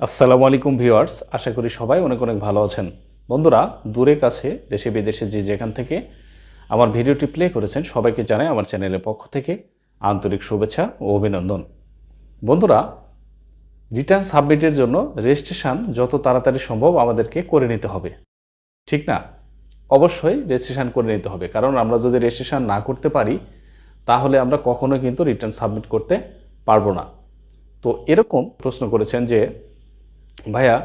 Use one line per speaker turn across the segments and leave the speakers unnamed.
আসসালামু আলাইকুম ভিউয়ার্স, আশা করি সবাই অনেক অনেক ভালো আছেন। বন্ধুরা, দূরে কাছে, দেশে বিদেশে যে যেখান থেকে আমার ভিডিওটি প্লে করেছেন, সবাইকে জানাই আমার চ্যানেলের পক্ষ থেকে আন্তরিক শুভেচ্ছা ও অভিনন্দন। বন্ধুরা, রিটার্ন সাবমিটের জন্য রেজিস্ট্রেশন যত তাড়াতাড়ি সম্ভব আমাদেরকে করে নিতে হবে। ঠিক না? অবশ্যই রেজিস্ট্রেশন করে নিতে হবে, কারণ আমরা যদি রেজিস্ট্রেশন না করতে পারি, তাহলে আমরা কখনো কিন্তু রিটার্ন সাবমিট করতে পারব না। তো এরকম প্রশ্ন করেছেন যে ভাইয়া,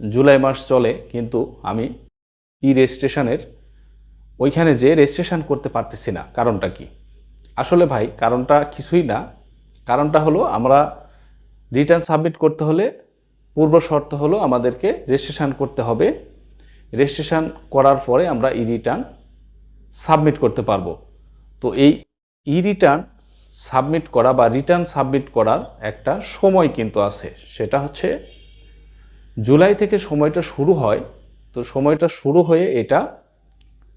জুলাই মাস চলে, কিন্তু আমি ই রেজিস্ট্রেশনের, ওইখানে যে রেজিস্ট্রেশন করতে পারতেছি না, কারণটা কি? আসলে ভাই, কারণটা কিছুই না। কারণটা হলো আমরা রিটার্ন সাবমিট করতে হলে, পূর্ব শর্ত হলো আমাদেরকে রেজিস্ট্রেশন করতে হবে। রেজিস্ট্রেশন করার পরে আমরা ই রিটার্ন সাবমিট করতে পারব। তো এই ই রিটার্ন সাবমিট করা বা রিটার্ন সাবমিট করার একটা সময় কিন্তু আছে। সেটা হচ্ছে জুলাই থেকে সময়টা শুরু হয়। তো সময়টা শুরু হয়ে এটা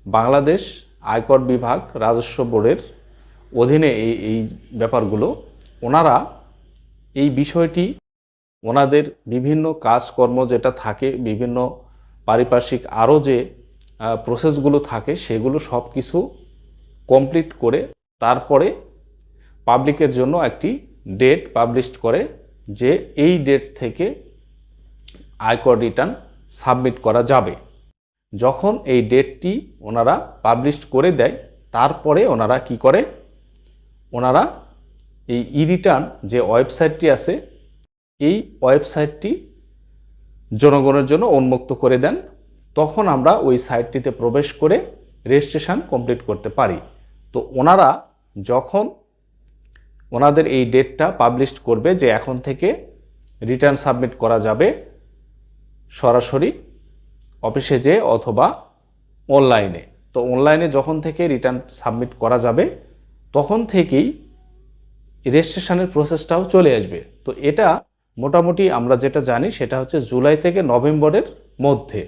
বাংলাদেশ আয়কর বিভাগ রাজস্ব বোর্ডের অধীনে এই এই ব্যাপারগুলো, ওনারা এই বিষয়টি, ওনাদের বিভিন্ন কাজকর্ম যেটা থাকে, বিভিন্ন পারিপার্শ্বিক আরও যে প্রসেসগুলো থাকে, সেগুলো সব কিছু কমপ্লিট করে তারপরে পাবলিকের জন্য একটি ডেট পাবলিশ করে যে, এই ডেট থেকে আয়কর রিটার্ন সাবমিট করা যাবে। যখন এই ডেটটি ওনারা পাবলিশ করে দেয়, তারপরে ওনারা কি করে? ওনারা এই ই রিটার্ন যে ওয়েবসাইটটি আছে, এই ওয়েবসাইটটি জনগণের জন্য উন্মুক্ত করে দেন। তখন আমরা ওই সাইটটিতে প্রবেশ করে রেজিস্ট্রেশন কমপ্লিট করতে পারি। তো ওনারা যখন ওনাদের এই ডেটটা পাবলিশ করবে যে এখন থেকে রিটার্ন সাবমিট করা যাবে সরাসরি অফিসে যে অথবা অনলাইনে। তো অনলাইনে যখন থেকে রিটার্ন সাবমিট করা যাবে, তখন থেকেই রেজিস্ট্রেশনের প্রসেসটাও চলে আসবে। তো এটা মোটামুটি আমরা যেটা জানি, সেটা হচ্ছে জুলাই থেকে নভেম্বরের মধ্যে।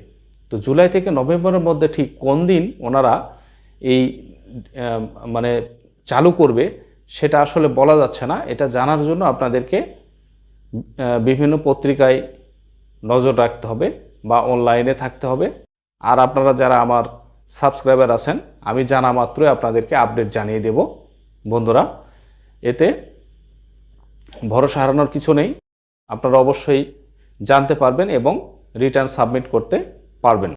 তো জুলাই থেকে নভেম্বরের মধ্যে ঠিক কোন দিন ওনারা এই মানে চালু করবে, সেটা আসলে বলা যাচ্ছে না। এটা জানার জন্য আপনাদেরকে বিভিন্ন পত্রিকায় নজর রাখতে হবে বা অনলাইনে থাকতে হবে। আর আপনারা যারা আমার সাবস্ক্রাইবার আছেন, আমি জানা মাত্রই আপনাদেরকে আপডেট জানিয়ে দেব। বন্ধুরা, এতে ভরসা হারানোর কিছু নেই। আপনারা অবশ্যই জানতে পারবেন এবং রিটার্ন সাবমিট করতে পারবেন।